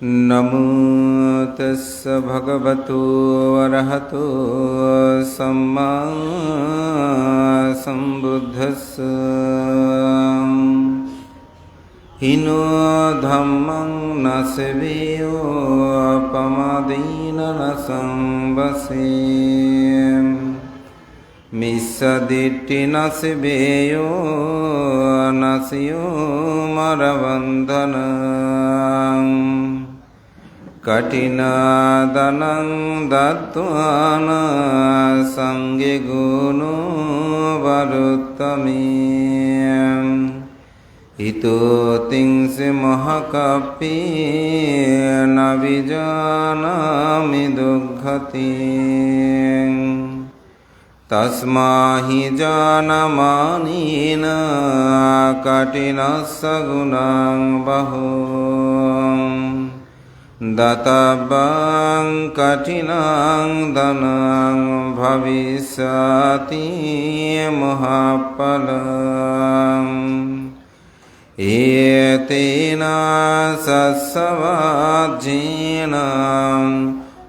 නමුතස්ස භගවතු වරහතු සම්මා සම්බුද්ධස්ස හිනෝ ධම්මං නසවේයෝ පමදීන නසම්බසේ මිස්සදිට්ටි නසබේයෝ නසියෝ මරවන්දනං कठिनादनं दत्त्वा न सङ्गे गुणो वरुत्तमी इतो तिंसि महकपि न विजानामि दुःखति तस्मा हि जानमानेन कठिनस्य गुणां बहु दतबं कठिनं धनं भविष्यति महाफलम् एतेन सत्सवाज्येन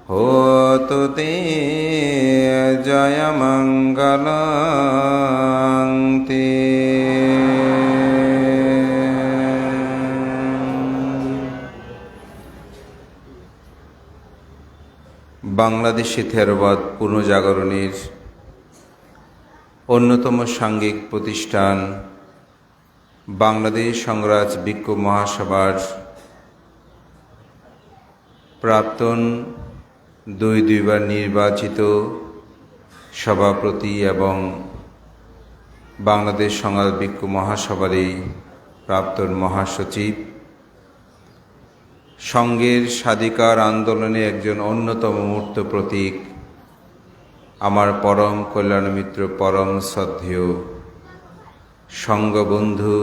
होतु ते जयमङ्गलं ते বাংলাদেশি থেরবাদ, পুনর্জাগরণের অন্যতম সাংঘিক প্রতিষ্ঠান বাংলাদেশ সংরাজ বিক্ষোভ মহাসভার প্রাক্তন দুই দুইবার নির্বাচিত সভাপতি এবং বাংলাদেশ সংবাদ বিক্ষোভ মহাসভারই প্রাক্তন মহাসচিব। সঙ্গের স্বাধিকার আন্দোলনে একজন অন্যতম মূর্ত প্রতীক। আমার পরম কল্যাণ মিত্র, পরম শ্রদ্ধেয় সঙ্গবন্ধু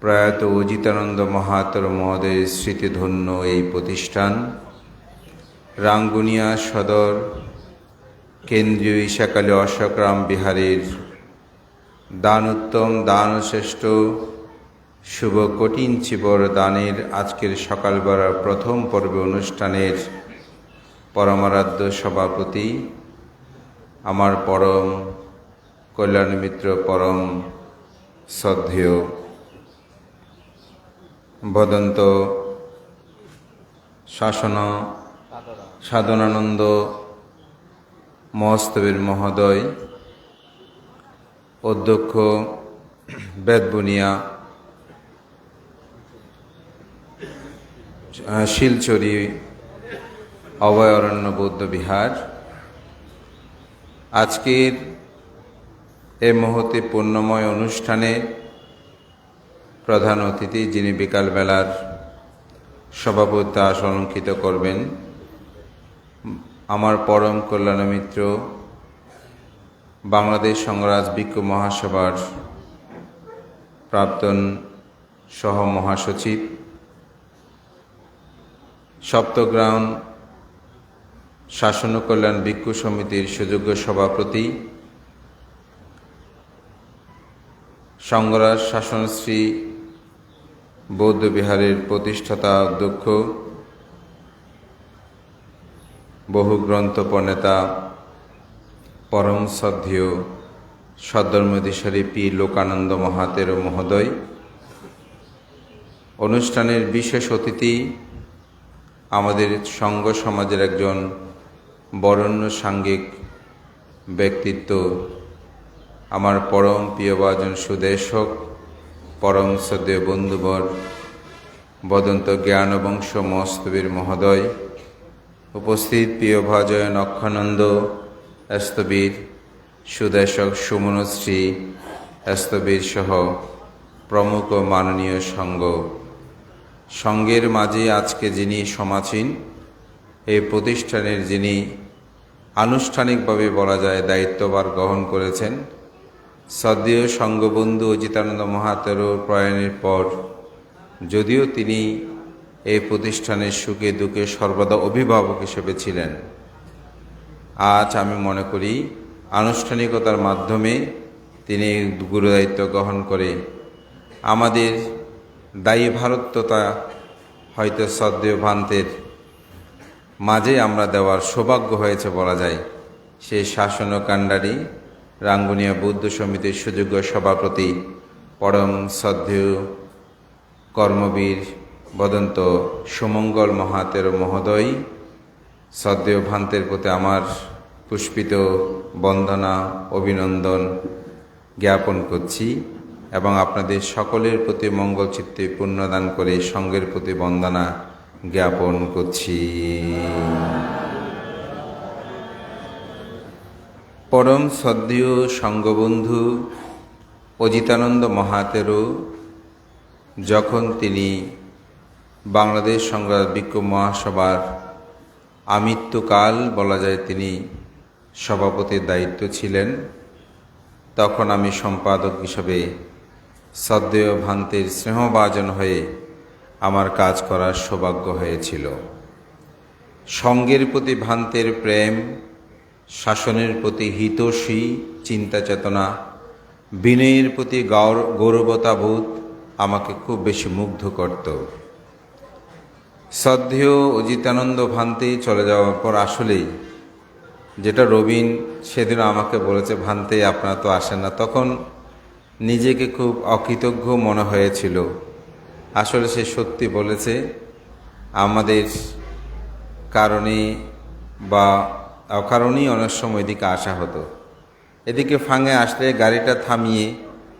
প্রয়াত অজিতানন্দ মহাতর মহোদয়ের স্মৃতিধন্য এই প্রতিষ্ঠান, রাঙ্গুনিয়া সদর, কেন্দ্রীয় ঈশাকালী অশোকরাম বিহারের দান উত্তম দান শ্রেষ্ঠ শুভ কঠিন চিবর দানের আজকের সকালবেলার প্রথম পর্বে অনুষ্ঠানের পরমারাধ্য সভাপতি, আমার পরম কল্যাণ মিত্র পরম শ্রদ্ধেয় বদন্ত শাসন সাধনানন্দ মহস্তবীর মহোদয়, অধ্যক্ষ বেদবুনিয়া শিলচরি, অভয়ারণ্য, বৌদ্ধ বিহার। আজকের এ মুহূর্তে পূর্ণময় অনুষ্ঠানে প্রধান অতিথি যিনি বিকালবেলার সভাপতি অলঙ্কিত করবেন, আমার পরম কল্যাণ মিত্র, বাংলাদেশ সংরাজ বিক্ষোভ মহাসভার প্রাক্তন সহ মহাসচিব সপ্তগ্রাম শাসন কল্যাণ ভিক্ষু সমিতির সুযোগ্য সভাপতি, সংগ্রাস শাসনশ্রী, বৌদ্ধ বিহারের প্রতিষ্ঠাতা অধ্যক্ষ, বহু গ্রন্থ প্রণেতা, পরম শ্রদ্ধেয় সদ্ধর্মদিশারী পি লোকানন্দ মহাতের মহোদয়। অনুষ্ঠানের বিশেষ অতিথি আমাদের সঙ্গ সমাজের একজন বরণ্য সাঙ্গিক ব্যক্তিত্ব, আমার পরম প্রিয়বাজন সুদেশক, পরম শ্রদ্ধেয় বন্ধুবর, বদন্ত জ্ঞানবংশ মস্তবীর মহোদয়, উপস্থিত প্রিয়ভাজয়ন অক্ষানন্দ এস্তবীর সুদেশক সুমনশ্রী এস্তবীর সহ প্রমুখ মাননীয় সঙ্গ। সঙ্গের মাঝে আজকে যিনি সমাচীন এই প্রতিষ্ঠানের যিনি আনুষ্ঠানিকভাবে বলা যায় দায়িত্বভার গ্রহণ করেছেন সদ্যীয় সঙ্গবন্ধু অজিতানন্দ মহাতের প্রয়াণের পর যদিও তিনি এই প্রতিষ্ঠানের সুখে দুঃখে সর্বদা অভিভাবক হিসেবে ছিলেন, আজ আমি মনে করি আনুষ্ঠানিকতার মাধ্যমে তিনি গুরুদায়িত্ব গ্রহণ করে আমাদের দায়ী ভারত্বতা হয়তো সদ্দেহ ভান্তের মাঝে আমরা দেওয়ার সৌভাগ্য হয়েছে বলা যায়। সেই শাসন কাণ্ডারি রাঙ্গুনিয়া বৌদ্ধ সমিতির সুযোগ্য সভাপতি পরম শ্রদ্ধেয় কর্মবীর বদন্ত সুমঙ্গল মহাতের মহোদয়। শ্রদ্ধেয় ভান্তের প্রতি আমার পুষ্পিত বন্দনা, অভিনন্দন জ্ঞাপন করছি। এবং আপনাদের সকলের প্রতি মঙ্গল চিত্তে পুণ্যদান করে সঙ্গের প্রতি বন্দনা জ্ঞাপন করছি। পরম শ্রদ্ধেয় সঙ্গবন্ধু অজিতানন্দ মহাতেরও যখন তিনি বাংলাদেশ সংগ্রাম বিক্ষোভ মহাসভার আমৃত্যুকাল বলা যায় তিনি সভাপতির দায়িত্ব ছিলেন, তখন আমি সম্পাদক হিসেবে সদ্দেয় ভান্তের স্নেহভাজন হয়ে আমার কাজ করার সৌভাগ্য হয়েছিল। সঙ্গের প্রতি ভান্তের প্রেম, শাসনের প্রতি হিতসী চিন্তা চেতনা বিনয়ের প্রতি গৌর, গৌরবতাবোধ আমাকে খুব বেশি মুগ্ধ করত। শ্রদ্ধেয় অজিতানন্দ ভান্তে চলে যাওয়ার পর আসলেই যেটা রবিন সেদিন আমাকে বলেছে ভান্তে আপনারা তো আসেন না। তখন নিজেকে খুব অকৃতজ্ঞ মনে হয়েছিল। আসলে সে সত্যি বলেছে, আমাদের কারণে বা অকারণেই অনেক সময় এদিকে আসা হতো। এদিকে ফাঙে আসলে গাড়িটা থামিয়ে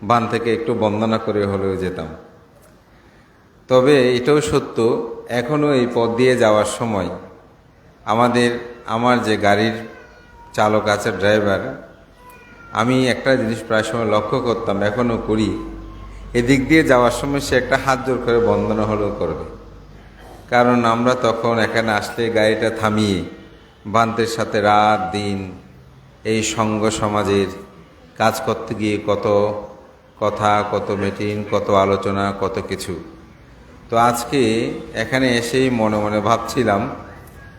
বান থেকে একটু বন্দনা করে হলেও যেতাম। তবে এটাও সত্য এখনও এই পথ দিয়ে যাওয়ার সময় আমাদের, আমার যে গাড়ির চালক আছে, ড্রাইভার আমি একটা জিনিস প্রায় সময় লক্ষ্য করতাম এখনও করি। এদিক দিয়ে যাওয়ার সময় সে একটা হাত জোর করে বন্দনা হলেও করবে। কারণ আমরা তখন এখানে আসলে গাড়িটা থামিয়ে, বান্তের সাথে রাত, দিন এই সঙ্গ সমাজের কাজ করতে গিয়ে কত কথা, কত মিটিং কত আলোচনা, কত কিছু। তো আজকে এখানে এসেই মনে মনে ভাবছিলাম,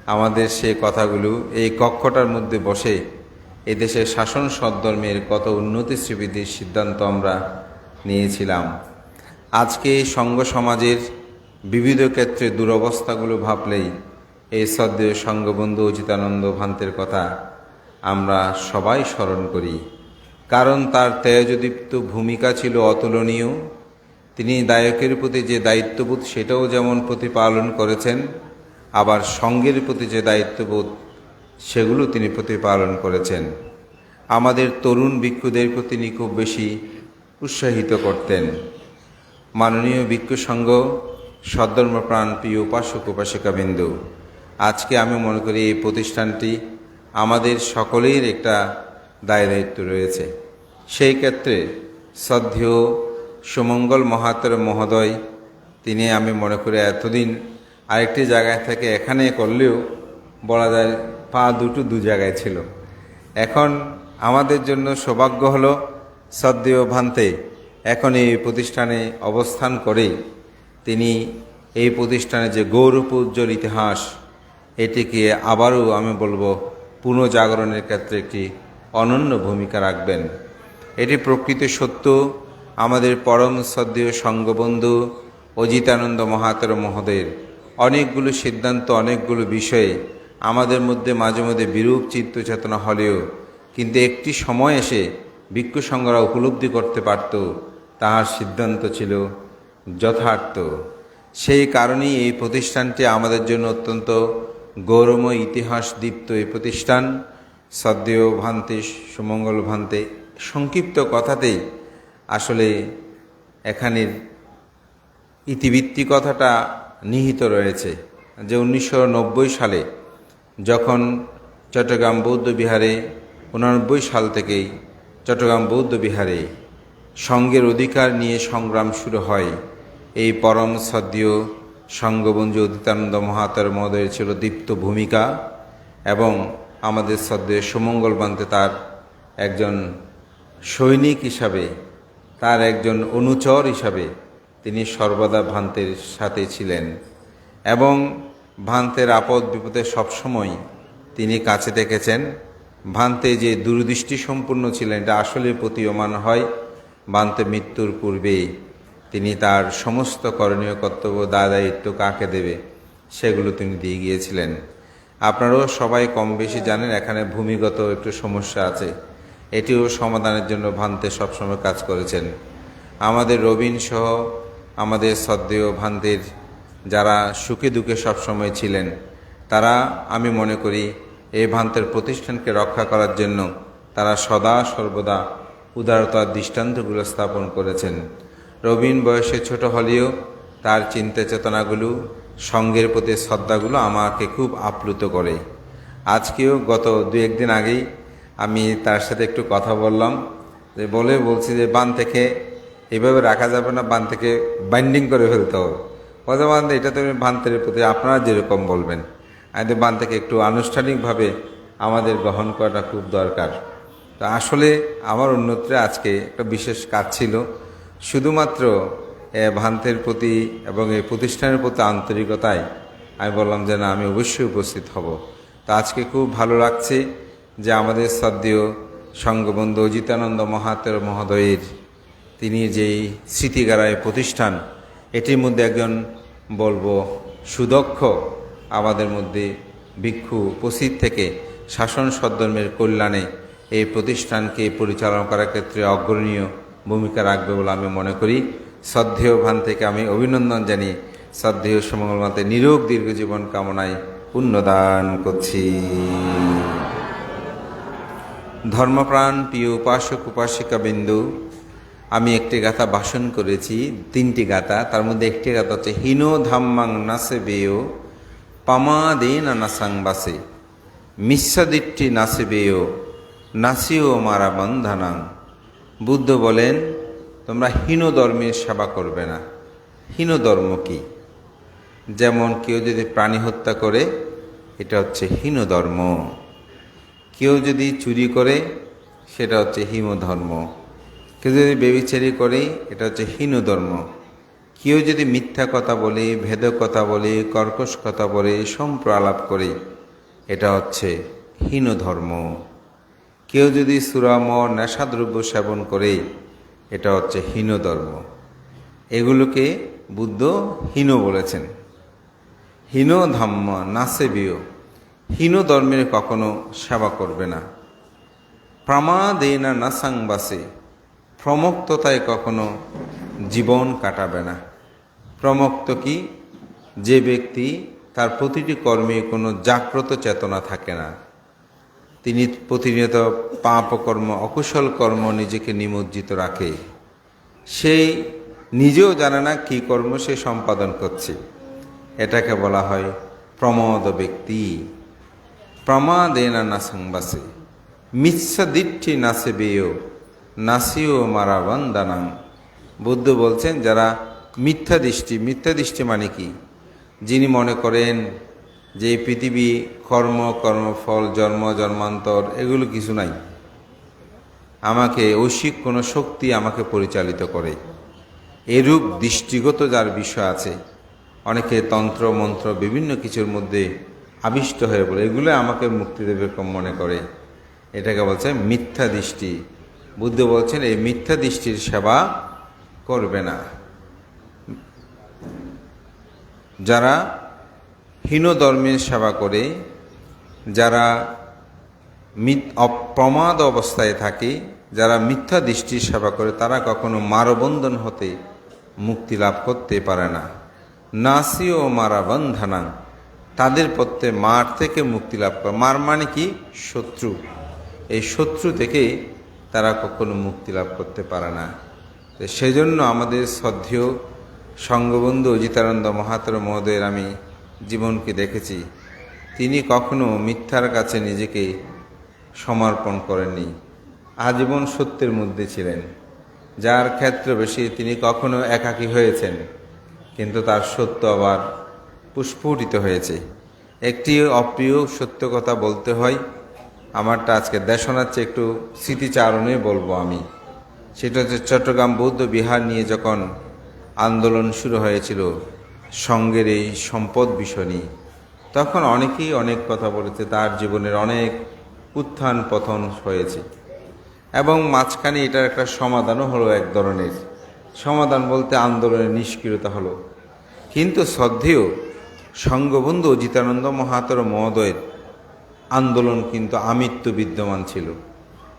আমাদের সে কথাগুলো এই কক্ষটার মধ্যে বসে এদেশের শাসন সদ্ধর্মের কত উন্নতি শ্রীবৃদ্ধির সিদ্ধান্ত আমরা নিয়েছিলাম। আজকে সঙ্গ সমাজের বিবিধ ক্ষেত্রে দুরবস্থাগুলো ভাবলেই এই শ্রদ্ধেয় সঙ্গবন্ধু অজিতানন্দ ভান্তের কথা আমরা সবাই স্মরণ করি। কারণ তার তেজদীপ্ত ভূমিকা ছিল অতুলনীয়। তিনি দায়কের প্রতি যে দায়িত্ববোধ, সেটাও যেমন প্রতিপালন করেছেন, আবার সঙ্গের প্রতি যে দায়িত্ববোধ সেগুলো তিনি প্রতিপালন করেছেন। আমাদের তরুণ ভিক্ষুদেরকে তিনি খুব বেশি উৎসাহিত করতেন। মাননীয় ভিক্ষু সংঘ সদ্ধর্মপ্রাণ প্রিয় উপাসক উপাসিকাবিন্দু, আজকে আমি মনে করি এই প্রতিষ্ঠানটি আমাদের সকলের একটা দায় দায়িত্ব রয়েছে। সেই ক্ষেত্রে শ্রদ্ধেয় সুমঙ্গল মহাতর মহোদয়, তিনি আমি মনে করি এতদিন আরেকটি জায়গায় থেকে এখানে করলেও বলা যায় পা দুটো দু জায়গায় ছিল। এখন আমাদের জন্য সৌভাগ্য হলো শ্রদ্ধেয় ভান্তে এখন এই প্রতিষ্ঠানে অবস্থান করে তিনি এই প্রতিষ্ঠানে যে গৌরব উজ্জ্বল ইতিহাস, এটিকে আবারও আমি বলব পুনর্জাগরণের ক্ষেত্রে একটি অনন্য ভূমিকা রাখবেন। এটি প্রকৃত সত্য। আমাদের পরম শ্রদ্ধেয় সঙ্গবন্ধু অজিতানন্দ মহাতর মহোদয়ের অনেকগুলো সিদ্ধান্ত, অনেকগুলো বিষয়ে আমাদের মধ্যে মাঝে মধ্যে বিরূপ চিত্ত চেতনা হলেও, কিন্তু একটি সময় এসে ভিক্ষু সংঘরা উপলব্ধি করতে পারত, তাহার সিদ্ধান্ত ছিল যথার্থ। সেই কারণেই এই প্রতিষ্ঠানটি আমাদের জন্য অত্যন্ত গৌরবময় ইতিহাস দীপ্ত এই প্রতিষ্ঠান। সদ্দেয় ভান্তে, সুমঙ্গল ভান্তে সংক্ষিপ্ত কথাতেই আসলে এখানের ইতিবৃত্তি কথাটা নিহিত রয়েছে যে উনিশশো নব্বই সালে যখন চট্টগ্রাম বৌদ্ধ বিহারে উনানব্বই সাল থেকেই চট্টগ্রাম বৌদ্ধ বিহারে সঙ্গের অধিকার নিয়ে সংগ্রাম শুরু হয়, এই পরম সদ্যীয় সঙ্গবঞ্জু অধিতানন্দ মহাতার মহোদয়ের ছিল দীপ্ত ভূমিকা এবং আমাদের সদ্যের সুমঙ্গল বান্তে তার একজন সৈনিক হিসাবে, তার একজন অনুচর হিসাবে তিনি সর্বদা ভান্তের সাথে ছিলেন এবং ভান্তের আপদ বিপদে সবসময় তিনি কাছে দেখেছেন ভান্তে যে দূরদৃষ্টি সম্পূর্ণ ছিলেন, এটা আসলে প্রতীয়মান হয় ভান্তে মৃত্যুর পূর্বে তিনি তার সমস্ত করণীয় কর্তব্য দায় দায়িত্ব কাকে দেবে, সেগুলো তিনি দিয়ে গিয়েছিলেন। আপনারাও সবাই কম বেশি জানেন, এখানে ভূমিগত একটু সমস্যা আছে। এটিও সমাধানের জন্য ভান্তে সবসময় কাজ করেছেন। আমাদের রবিন সহ আমাদের সদ্দেয় ভান্তের যারা সুখে দুঃখে সবসময় ছিলেন, তারা, আমি মনে করি, এই ভান্তের প্রতিষ্ঠানকে রক্ষা করার জন্য তারা সদা সর্বদা উদারতার দৃষ্টান্তগুলো স্থাপন করেছেন। রবিন বয়সে ছোট হলেও তার চিন্তা চেতনাগুলো সঙ্গের প্রতি শ্রদ্ধাগুলো আমাকে খুব আপ্লুত করে। আজকেও গত দু একদিন আগেই আমি তার সাথে একটু কথা বললাম, যে বলে বলছি যে, বান থেকে এভাবে রাখা যাবে না, বান থেকে বাইন্ডিং করে ফেলতে হবে। কথা বান এটা তুমি বান্তের প্রতি আপনারা যেরকম বলবেন। আমাদের বান থেকে একটু আনুষ্ঠানিকভাবে আমাদের গ্রহণ করাটা খুব দরকার। তো আসলে আমার অন্যত্রে আজকে একটা বিশেষ কাজ ছিল। শুধুমাত্র ভান্তের প্রতি এবং এই প্রতিষ্ঠানের প্রতি আন্তরিকতায় আমি বললাম যে না, আমি অবশ্যই উপস্থিত হব। তো আজকে খুব ভালো লাগছে যে আমাদের শ্রদ্ধেয় সঙ্গবন্ধু অজিতানন্দ মহাতের মহোদয়ের তিনি যেই স্মৃতিগারায় প্রতিষ্ঠান এটির মধ্যে একজন বলব সুদক্ষ, আমাদের মধ্যে ভিক্ষু উপস্থিত থেকে শাসন সদ্ধর্মের কল্যাণে এই প্রতিষ্ঠানকে পরিচালনা করার ক্ষেত্রে অগ্রণীয় ভূমিকা রাখবে বলে আমি মনে করি। শ্রদ্ধেয় ভান থেকে আমি অভিনন্দন জানিয়ে শ্রদ্ধেয় সমঙ্গলমাতে নিরোগ দীর্ঘ জীবন কামনায় পুণ্যদান করছি। ধর্মপ্রাণ প্রিয় উপাসক উপাসিকা বিন্দু আমি একটি গাথা ভাষণ করেছি, তিনটি গাথা, তার মধ্যে একটি গাথা হচ্ছে, হীন ধাম্মাং নাসে বেয় পামাদে নানাসাং বাসে মিশ্রাদিট্টি নাসে বেয় নাসিও মারা বন্ধানাং। বুদ্ধ বলেন, তোমরা হীন ধর্মের সেবা করবে না। হীন ধর্ম কি? যেমন কেউ যদি প্রাণী হত্যা করে, এটা হচ্ছে হীন ধর্ম। কেউ যদি চুরি করে, সেটা হচ্ছে হিম ধর্ম কেউ যদি বেবিচারি করে, এটা হচ্ছে হীন ধর্ম। কেউ যদি মিথ্যা কথা বলে, ভেদ কথা বলে, কর্কশ কথা বলে সম্প্র আলাপ করে, এটা হচ্ছে হীন ধর্ম। কেউ যদি সুরাম নেশাদ্রব্য সেবন করে, এটা হচ্ছে হীন ধর্ম। এগুলোকে বুদ্ধ হীন বলেছেন। হীন ধাম্ম নাসেবীয় হীন ধর্মের কখনো সেবা করবে না। প্রমাদে না নাসাংবাসে প্রমুক্ততায় কখনো জীবন কাটাবে না। প্রমক্ত কি? যে ব্যক্তি তার প্রতিটি কর্মে কোনো জাগ্রত চেতনা থাকে না। তিনি প্রতিনিয়ত পাপকর্ম অকুশল কর্ম নিজেকে নিমজ্জিত রাখে। সেই নিজেও জানে না কী কর্ম সে সম্পাদন করছে। এটাকে বলা হয় প্রমদ ব্যক্তি। প্রমাদে না নাসাংবাসে মিথ্যা দিচ্ছি নাসে বেয় নাসিও মারা বন্দানাং বুদ্ধ বলছেন, যারা মিথ্যা দৃষ্টি মিথ্যা দৃষ্টি মানে কি? যিনি মনে করেন যে পৃথিবী কর্ম, কর্মফল, জন্ম, জন্মান্তর, এগুলো কিছু নাই। আমাকে ঐশিক কোনো শক্তি আমাকে পরিচালিত করে। এরূপ দৃষ্টিগত যার বিষয় আছে, অনেকে তন্ত্র, মন্ত্র, বিভিন্ন কিছুর মধ্যে আবিষ্ট হয়ে পড়ে, এগুলো আমাকে মুক্তি দেবে কম মনে করে। এটাকে বলছে মিথ্যা দৃষ্টি। বুদ্ধ বলছেন, এই মিথ্যা দৃষ্টির সেবা করবে না। যারা হীন ধর্মের সেবা করে, যারা অপ্রমাদ অবস্থায় থাকে, যারা মিথ্যা দৃষ্টির সেবা করে, তারা কখনো মারবন্ধন হতে মুক্তি লাভ করতে পারে না। নাসি ও মারা বন্ধনা তাদের প্রত্যে মার থেকে মুক্তি লাভ করে। মার মানে কি? শত্রু। এই শত্রু থেকে তারা কখনো মুক্তি লাভ করতে পারে না। সেজন্য আমাদের শ্রদ্ধেয় সঙ্গবন্ধু অজিতানন্দ মহাতর মহোদয়ের আমি জীবনকে দেখেছি। তিনি কখনো মিথ্যার কাছে নিজেকে সমর্পণ করেননি। আজীবন সত্যের মধ্যে ছিলেন। যার ক্ষেত্র বেশি তিনি কখনো একাকী হয়েছেন। কিন্তু তার সত্য আবার পুষ্পটিত হয়েছে। একটি অপ্রিয় সত্য কথা বলতে হয় আমারটা আজকে দেশনার চেয়ে একটু স্মৃতিচারণে বলব আমি। সেটা হচ্ছে চট্টগ্রাম বৌদ্ধ বিহার নিয়ে যখন আন্দোলন শুরু হয়েছিল, সঙ্গের এই সম্পদ বিষয় তখন অনেকেই অনেক কথা বলেছে, তার জীবনের অনেক উত্থান পতন হয়েছে। এবং মাঝখানে এটার একটা সমাধানও হলো এক ধরনের। সমাধান বলতে আন্দোলনের নিষ্ক্রিয়তা হলো। কিন্তু শ্রদ্ধেয় সঙ্গবন্ধু অজিতানন্দ মহাতর মহোদয়ের আন্দোলন কিন্তু আমৃত্যু বিদ্যমান ছিল।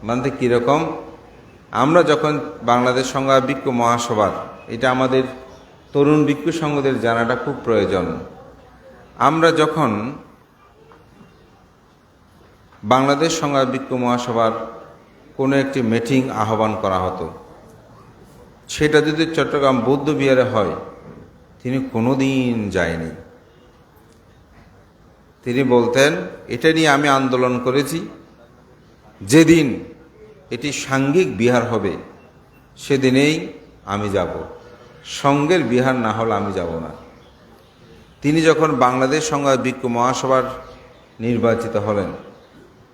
মানে কীরকম আমরা যখন বাংলাদেশ সংঘ বিক্ষু মহাসভার, এটা আমাদের তরুণ বিক্ষু সংঘদের জানাটা খুব প্রয়োজন। আমরা যখন বাংলাদেশ সংঘ বিক্ষু মহাসভার কোনো একটি মিটিং আহ্বান করা হতো, সেটা যদি চট্টগ্রাম বৌদ্ধ বিহারে হয়, তিনি কোনো দিন যায়নি। তিনি বলতেন, এটা নিয়ে আমি আন্দোলন করেছি। যেদিন এটি সাঙ্গিক বিহার হবে, সেদিনেই আমি যাব। সঙ্গের বিহার না হলে আমি যাব না। তিনি যখন বাংলাদেশ সংবাদ বিক্ষু মহাসভার নির্বাচিত হলেন,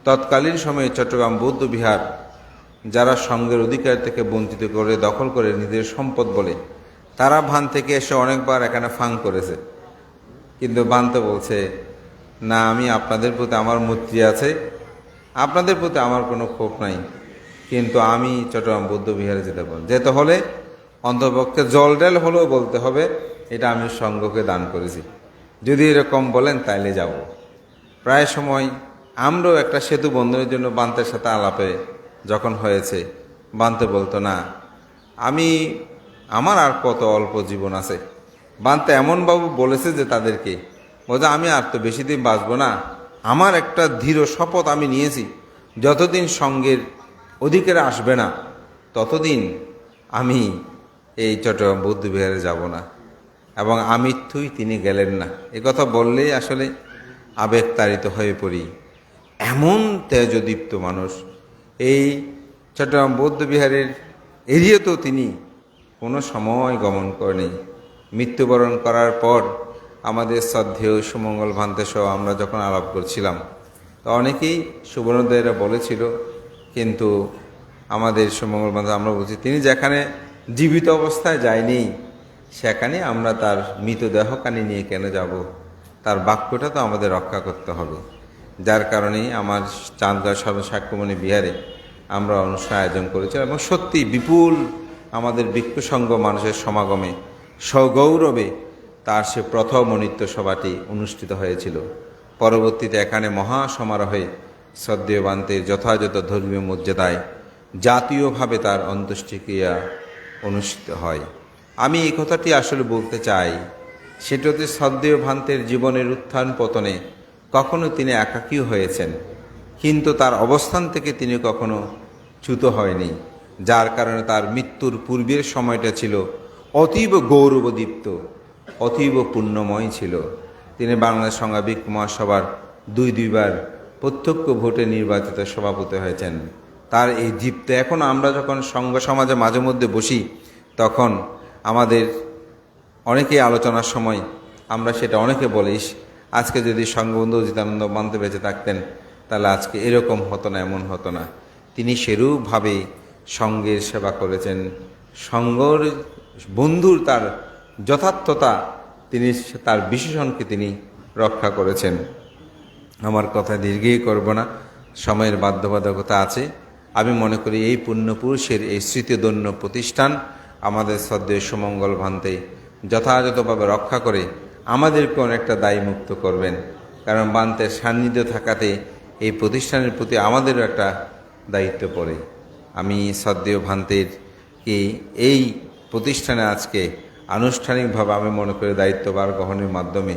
তৎকালীন সময়ে চট্টগ্রাম বৌদ্ধ বিহার, যারা সঙ্গের অধিকার থেকে বঞ্চিত করে দখল করে নিজের সম্পদ বলে, তারা ভান থেকে এসে অনেকবার এখানে ফাং করেছে। কিন্তু বানতে বলছে না, আমি আপনাদের প্রতি আমার মৈত্রী আছে। আপনাদের প্রতি আমার কোনো ক্ষোভ নাই। কিন্তু আমি চট্টগ্রাম বৌদ্ধ বিহারে যেতে পারি যেতে হলে অন্তপক্ষে জল ডেল হলেও বলতে হবে, এটা আমি সঙ্ঘকে দান করেছি। যদি এরকম বলেন, তাইলে যাব। প্রায় সময় আমরাও একটা সেতু বন্ধনের জন্য বান্তের সাথে আলাপে যখন হয়েছে, বান্তে বলতো, না, আমি, আমার আর কত অল্প জীবন আছে। বান্তে এমনবাবু বলেছে যে তাদেরকে বলছে আমি আর তো বেশি দিন বাঁচবো না। আমার একটা দৃঢ় শপথ আমি নিয়েছি, যতদিন সঙ্গের অধিকারে আসবে না, ততদিন আমি এই চট্টগ্রাম বৌদ্ধবিহারে যাব না। এবং আমৃত্যুই তিনি গেলেন না। এ কথা বললেই আসলে আবেগতাড়িত হয়ে পড়ি। এমন তেজদীপ্ত মানুষ, এই চট্টগ্রাম বৌদ্ধবিহারের এরিয়াতেও তিনি কোনো সময় গমন করেনি মৃত্যুবরণ করার পর আমাদের শ্রদ্ধেয় সুমঙ্গল ভান্তে সহ আমরা যখন আলাপ করছিলাম, তো অনেকেই সুবর্ণদেরা বলেছিল, কিন্তু আমাদের সুমঙ্গল ভান্তে, আমরা বলছি, তিনি যেখানে জীবিত অবস্থায় যায়নি, সেখানে আমরা তার মৃতদেহখানি নিয়ে কেন যাব? তার বাক্যটা তো আমাদের রক্ষা করতে হবে। যার কারণে আমার চাঁদগাঁ সর্বসাক্ষ্যমণি বিহারে আমরা অনুষ্ঠান আয়োজন করেছিলাম এবং সত্যি বিপুল আমাদের ভিক্ষু মানুষের সমাগমে সগৌরবে তার সে প্রথম নৃত্য সভাটি অনুষ্ঠিত হয়েছিল। পরবর্তীতে এখানে মহা সমারোহে সদ্যবান্তের যথাযথ ধর্মীয় মর্যাদায় জাতীয়ভাবে তার অন্ত্যেষ্টিক্রিয়া অনুষ্ঠিত হয়। আমি এই কথাটি আসলে বলতে চাই সেটা হচ্ছে সদ্দেহ ভান্তের জীবনের উত্থান পতনে কখনো তিনি একাকীও হয়েছেন, কিন্তু তার অবস্থান থেকে তিনি কখনো চ্যুত হয়নি, যার কারণে তার মৃত্যুর পূর্বের সময়টা ছিল অতীব গৌরবদীপ্ত অতীব পুণ্যময় ছিল। তিনি বাংলাদেশ সংঘাবিক মহাসভার দুই দুইবার প্রত্যক্ষ ভোটে নির্বাচিত সভাপতি হয়েছেন। তার এই দীপ্ত এখন আমরা যখন সংঘ সমাজে মাঝে মধ্যে বসি, তখন আমাদের অনেকেই আলোচনার সময় আমরা সেটা অনেকে বলিস আজকে যদি সঙ্গবন্ধু জিতানন্দ মানতে বেঁচে থাকতেন, তাহলে আজকে এরকম হতো না, এমন হতো না। তিনি সেরূপভাবে সঙ্গের সেবা করেছেন। সঙ্গর বন্ধুর তার যথার্থতা তিনি তার বিশেষণকে তিনি রক্ষা করেছেন। আমার কথা দীর্ঘই করব না, সময়ের বাধ্যবাধকতা আছে। আমি মনে করি এই পুণ্যপুরুষের এই স্মৃতিদন্য প্রতিষ্ঠান আমাদের শ্রদ্ধেয় সুমঙ্গল ভান্তে যথাযথভাবে রক্ষা করে আমাদেরকে অনেকটা দায়ী মুক্ত করবেন। কারণ বান্তের সান্নিধ্য থাকাতে এই প্রতিষ্ঠানের প্রতি আমাদেরও একটা দায়িত্ব পড়ে। আমি শ্রদ্ধেয় ভান্তের কি এই প্রতিষ্ঠানে আজকে আনুষ্ঠানিকভাবে আমি মনে করি দায়িত্বভার গ্রহণের মাধ্যমে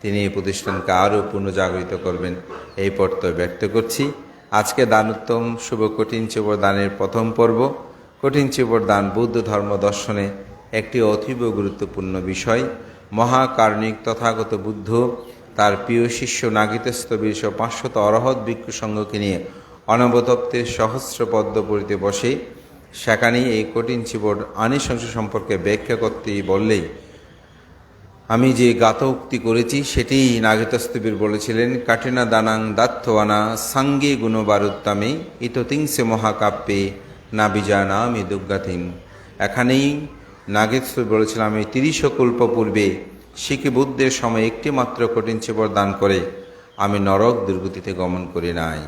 তিনি এই প্রতিষ্ঠানকে আরও পুনর্জাগরিত করবেন। এই প্রত্যয় ব্যক্ত করছি। আজকে দানোত্তম শুভ কঠিন চিবর দানের প্রথম পর্ব। কঠিন চিবর দান বৌদ্ধ ধর্ম দর্শনে একটি অতীব গুরুত্বপূর্ণ বিষয়। মহাকারণিক তথাগত বুদ্ধ, তার প্রিয় শিষ্য নাগিতস্থবির পাঁচশত অরহৎ ভিক্ষু সংঘকে নিয়ে অনবতপ্তের সহস্র পদ্ম পড়িতে বসে সেখানেই এই কঠিন চিবর আনিশংস সম্পর্কে ব্যাখ্যা করতে বললেই, আমি যে গাত উক্তি করেছি সেটি নাগিতস্তবীর বলেছিলেন, কাঠিনা দানাং দাত্থওয়ানা সাঙ্গে গুণবারুত্তামে ইততিংসে মহাকাব্যে না বিজানামি দুর্গাথিম এখানেই নাগেশ্বর বলেছিলাম আমি তিরিশ কল্প পূর্বে শিখি বুদ্ধের সময় একটি মাত্র কঠিন চিবর দান করে আমি নরক দুর্গতিতে গমন করি নাই।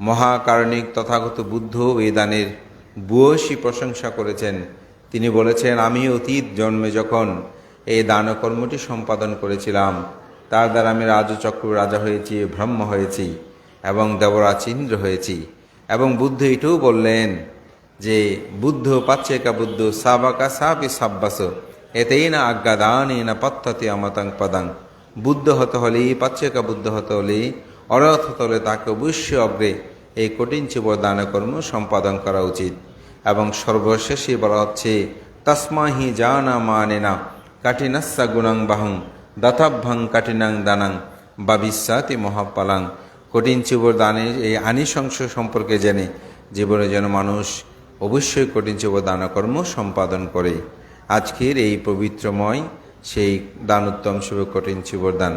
মহাকারণিক তথাগত বুদ্ধ এই দানের বুয়সী প্রশংসা করেছেন। তিনি বলেছেন, আমি অতীত জন্মে যখন এই দানকর্মটি সম্পাদন করেছিলাম, তার দ্বারা আমি রাজচক্র রাজা হয়েছি, ব্রহ্ম হয়েছি এবং দেবরাজ ইন্দ্র হয়েছি। এবং বুদ্ধ এটাও বললেন যে, বুদ্ধ পাচ্ছেকা বুদ্ধ, সাবাকা সাপি সাব্বাস, এতেই না আজ্ঞাদান না পদ্ধতি আমতাং পদাং। বুদ্ধ হতে হলে পাচ্ছেকা বুদ্ধ হতে হলে অরথ হতে হলে তাকে অবশ্যই অগ্রে এই কঠিন চিব দানকর্ম সম্পাদন করা উচিত। এবং সর্বশেষে বলা হচ্ছে, তস্মাহি জানা মানে না কাঠিনাস্যা গুণাং বাহং দথাভ্যাং কাঠিনাং দানাং, বা বিশ্বাতি মহাপালাং। কঠিন চিবর দানের এই আনিশংস সম্পর্কে জেনে জীবনে যেন মানুষ অবশ্যই কঠিন চিবর দানকর্ম সম্পাদন করে। আজকের এই পবিত্রময় সেই দানোত্তম শুভ কঠিন চিবর দান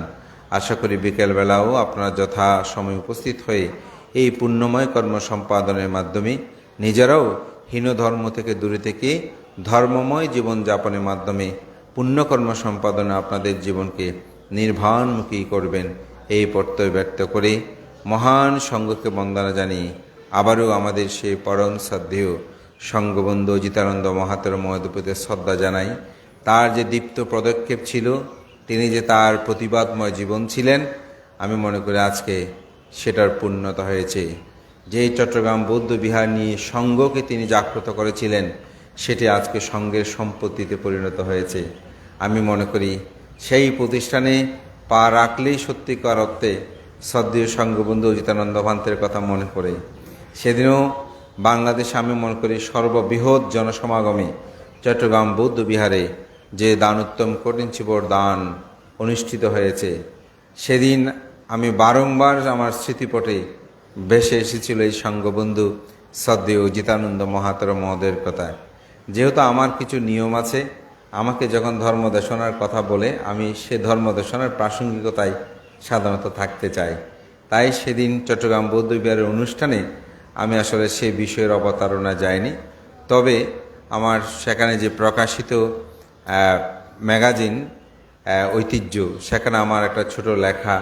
আশা করি বিকেলবেলাও আপনারা যথা সময় উপস্থিত হয়ে এই পুণ্যময় কর্ম সম্পাদনের মাধ্যমে নিজেরাও হীন ধর্ম থেকে দূরে থেকে ধর্মময় জীবন যাপনের মাধ্যমে পুণ্যকর্ম সম্পাদনে আপনাদের জীবনকে নির্বাণমুখী করবেন। এই প্রত্যয় ব্যক্ত করে মহান সঙ্গকে বন্দনা জানিয়ে আবারও আমাদের সেই পরম শ্রদ্ধেয় সঙ্গবন্ধু অজিতানন্দ মহাতের মহোদপতি শ্রদ্ধা জানাই, তার যে দীপ্ত পদক্ষেপ ছিল, তিনি যে তার প্রতিবাদময় জীবন ছিলেন, আমি মনে করি আজকে সেটার পূর্ণতা হয়েছে। যে চট্টগ্রাম বৌদ্ধ বিহার নিয়ে সঙ্ঘকে তিনি জাগ্রত করেছিলেন, সেটি আজকে সঙ্গের সম্পত্তিতে পরিণত হয়েছে। আমি মনে করি, সেই প্রতিষ্ঠানে পা রাখলেই সত্যিকার অর্থে সদ্যীয় সঙ্গবন্ধু অজিতানন্দ ভান্তের কথা মনে পড়ে। সেদিনও বাংলাদেশে আমি মনে করি সর্ববৃহৎ জনসমাগমে চট্টগ্রাম বৌদ্ধ বিহারে যে দানোত্তম কঠিন দান অনুষ্ঠিত হয়েছে। সেদিন বারংবার আমার স্মৃতিপটে ভেসে এসেছিল এই সঙ্গবন্ধু সদ্য জিতানন্দ মহাতর মহোদয়ের কথা। যেহেতু আমার কিছু নিয়ম আছে, আমাকে যখন ধর্মদেশনার কথা বলে, আমি সে ধর্মদেশনার প্রাসঙ্গিকতায় সাধারণত থাকতে চাই। তাই সেদিন চট্টগ্রাম বৌদ্ধবিহারের অনুষ্ঠানে আমি আসলে সে বিষয়ের অবতারণা যাইনি। তবে আমার সেখানে যে প্রকাশিত ম্যাগাজিন ঐতিহ্য, সেখানে আমার একটা ছোট লেখা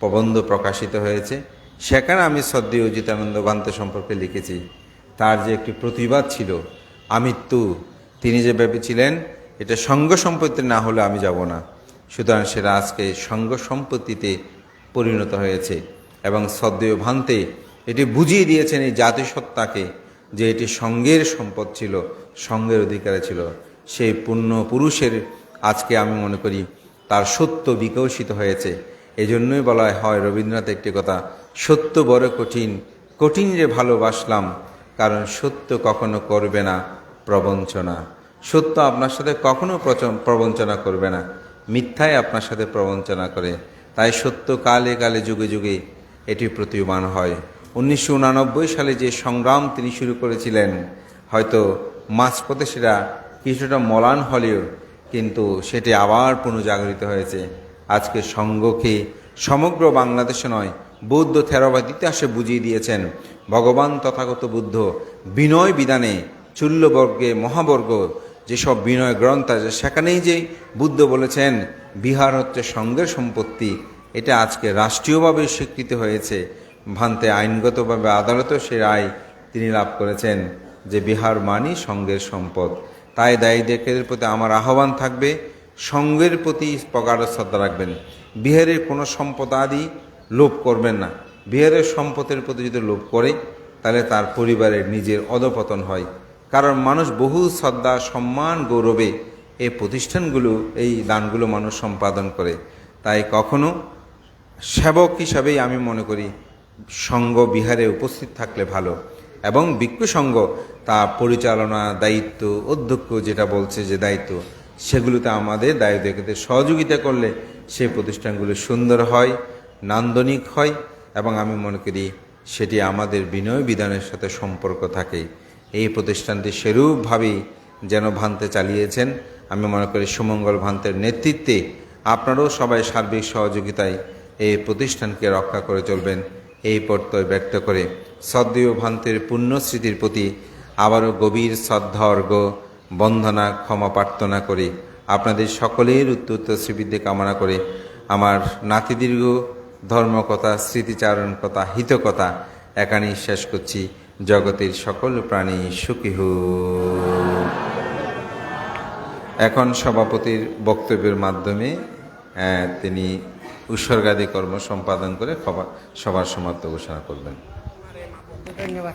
প্রবন্ধ প্রকাশিত হয়েছে। সেখানে আমি সদ্য অজিতানন্দ ভান্ত সম্পর্কে লিখেছি। তার যে একটি প্রতিবাদ ছিল আমৃত্যু তিনি যে ভেবেছিলেন এটা সঙ্গ সম্পত্তি না হলে আমি যাব না। সুতরাং সেটা আজকে সঙ্গ সম্পত্তিতে পরিণত হয়েছে এবং সদ্য ভান্তে এটি বুঝিয়ে দিয়েছেন এই জাতিসত্তাকে যে এটি সঙ্গের সম্পদ ছিল, সঙ্গের অধিকারে ছিল। সেই পূর্ণ পুরুষের আজকে আমি মনে করি তার সত্য বিকশিত হয়েছে। এজন্যই বলা হয় রবীন্দ্রনাথ একটি কথা, সত্য বড় কঠিন কঠিন যে ভালোবাসলাম, কারণ সত্য কখনো করবে না, প্রবঞ্চনা। সত্য আপনার সাথে কখনো প্রবঞ্চনা করবে না। মিথ্যাই আপনার সাথে প্রবঞ্চনা করে। তাই সত্য কালে কালে যুগে যুগে এটি প্রতীয়মান হয়। উনিশশো সালে যে সংগ্রাম তিনি শুরু করেছিলেন, হয়তো মাঝপথে সেটা কিছুটা মলান হলেও কিন্তু সেটি আবার পুনঃজাগরিত হয়েছে। আজকে সঙ্গকে সমগ্র বাংলাদেশে নয়, বৌদ্ধ থেরবাদ ইতিহাসে বুঝিয়ে দিয়েছেন। ভগবান তথাগত বুদ্ধ, বিনয় বিধানে চুল্লবর্গে মহাবর্গ, যেসব বিনয় গ্রন্থ আছে সেখানেই যে বুদ্ধ বলেছেন, বিহার হচ্ছে সঙ্গের সম্পত্তি। এটা আজকে রাষ্ট্রীয়ভাবে স্বীকৃত হয়েছে। ভান্তে আইনগতভাবে আদালতেও সে রায় তিনি লাভ করেছেন, যে বিহার মানি সঙ্গের সম্পদ। তাই দায়ী দায়ীদের প্রতি আমার আহ্বান থাকবে সঙ্গের প্রতি প্রগাঢ় শ্রদ্ধা রাখবেন। বিহারের কোনো সম্পদ আদি লোভ করবেন না। বিহারের সম্পদের প্রতি যদি লোভ করে, তাহলে তার পরিবারের নিজের অধপতন হয়। কারণ মানুষ বহু শ্রদ্ধা, সম্মান, গৌরবে এই প্রতিষ্ঠানগুলো, এই দানগুলো মানুষ সম্পাদন করে। তাই কখনো সেবক হিসাবেই আমি মনে করি সঙ্গ বিহারে উপস্থিত থাকলে ভালো। এবং ভিক্ষু সঙ্গ, তা পরিচালনা, দায়িত্ব, অধ্যক্ষ যেটা বলছে যে দায়িত্ব সেগুলোতে আমাদের দায়িত্বকে সহযোগিতা করলে সেই প্রতিষ্ঠানগুলো সুন্দর হয়, নান্দনিক হয় এবং আমি মনে করি সেটি আমাদের বিনয় বিধানের সাথে সম্পর্ক থাকে। এই প্রতিষ্ঠানটি সেরূপভাবেই যেন ভান্তে চালিয়েছেন। আমি মনে করি সুমঙ্গল ভান্তের নেতৃত্বে আপনারাও সবাই সার্বিক সহযোগিতায় এই প্রতিষ্ঠানকে রক্ষা করে চলবেন। এই প্রত্যয় ব্যক্ত করে সদ্দীয় ভান্তের পুণ্যস্মৃতির প্রতি আবারও গভীর শ্রদ্ধা অর্ঘ বন্দনা, ক্ষমা প্রার্থনা করে। আপনাদের সকলের উত্তর শ্রীবৃদ্ধি কামনা করে আমার নাতিদীর্ঘ ধর্মকথা, স্মৃতিচারণ কথা, হিতকথা এখানেই শেষ করছি। জগতের সকল প্রাণী সুখী এখন সভাপতির বক্তব্যের মাধ্যমে তিনি উৎসর্গাদি কর্ম সম্পাদন করে সভা- সভার সমাপ্ত ঘোষণা করবেন। ধন্যবাদ।